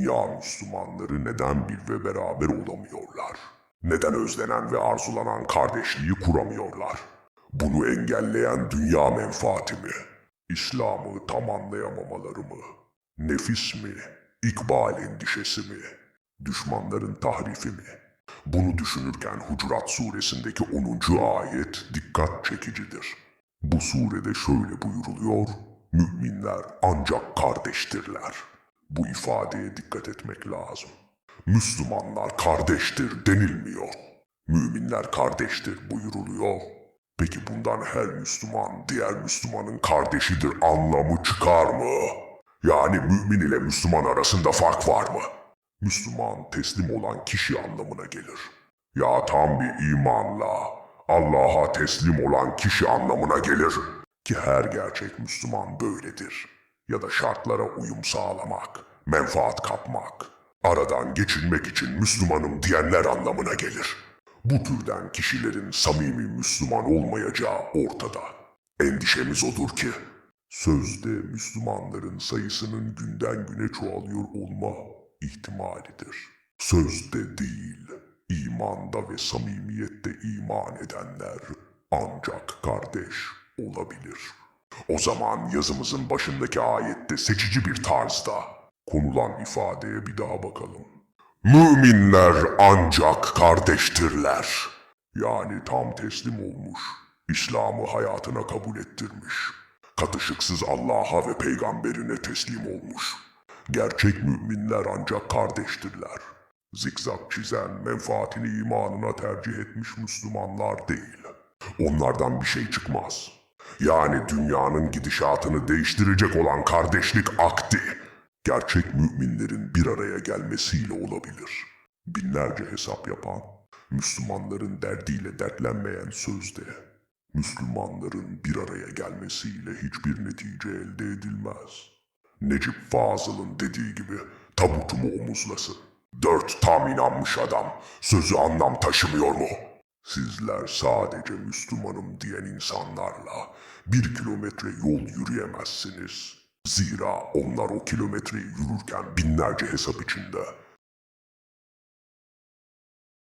dünya Müslümanları neden bir ve beraber olamıyorlar? Neden özlenen ve arzulanan kardeşliği kuramıyorlar? Bunu engelleyen dünya menfaati mi? İslam'ı tam anlayamamaları mı? Nefis mi? İkbal endişesi mi? Düşmanların tahrifi mi? Bunu düşünürken Hucurat suresindeki 10. ayet dikkat çekicidir. Bu surede şöyle buyuruluyor, müminler ancak kardeştirler. Bu ifadeye dikkat etmek lazım. Müslümanlar kardeştir denilmiyor. Müminler kardeştir buyuruluyor. Peki bundan her Müslüman diğer Müslümanın kardeşidir anlamı çıkar mı? Yani mümin ile Müslüman arasında fark var mı? Müslüman teslim olan kişi anlamına gelir. Ya tam bir imanla Allah'a teslim olan kişi anlamına gelir. Ki her gerçek Müslüman böyledir. Ya da şartlara uyum sağlamak, menfaat kapmak, aradan geçinmek için Müslümanım diyenler anlamına gelir. Bu türden kişilerin samimi Müslüman olmayacağı ortada. Endişemiz odur ki, sözde Müslümanların sayısının günden güne çoğalıyor olma ihtimalidir. Sözde değil, imanda ve samimiyette iman edenler ancak kardeş olabilir. O zaman yazımızın başındaki ayette seçici bir tarzda konulan ifadeye bir daha bakalım. Müminler ancak kardeştirler. Yani tam teslim olmuş, İslam'ı hayatına kabul ettirmiş. Katışıksız Allah'a ve peygamberine teslim olmuş. Gerçek müminler ancak kardeştirler. Zikzak çizen, menfaatini imanına tercih etmiş Müslümanlar değil. Onlardan bir şey çıkmaz. Yani dünyanın gidişatını değiştirecek olan kardeşlik akdi, gerçek müminlerin bir araya gelmesiyle olabilir. Binlerce hesap yapan, Müslümanların derdiyle dertlenmeyen sözde, Müslümanların bir araya gelmesiyle hiçbir netice elde edilmez. Necip Fazıl'ın dediği gibi tabutumu omuzlasın. Dört tam inanmış adam sözü anlam taşımıyor mu? Sizler sadece Müslümanım diyen insanlarla bir kilometre yol yürüyemezsiniz. Zira onlar o kilometreyi yürürken binlerce hesap içinde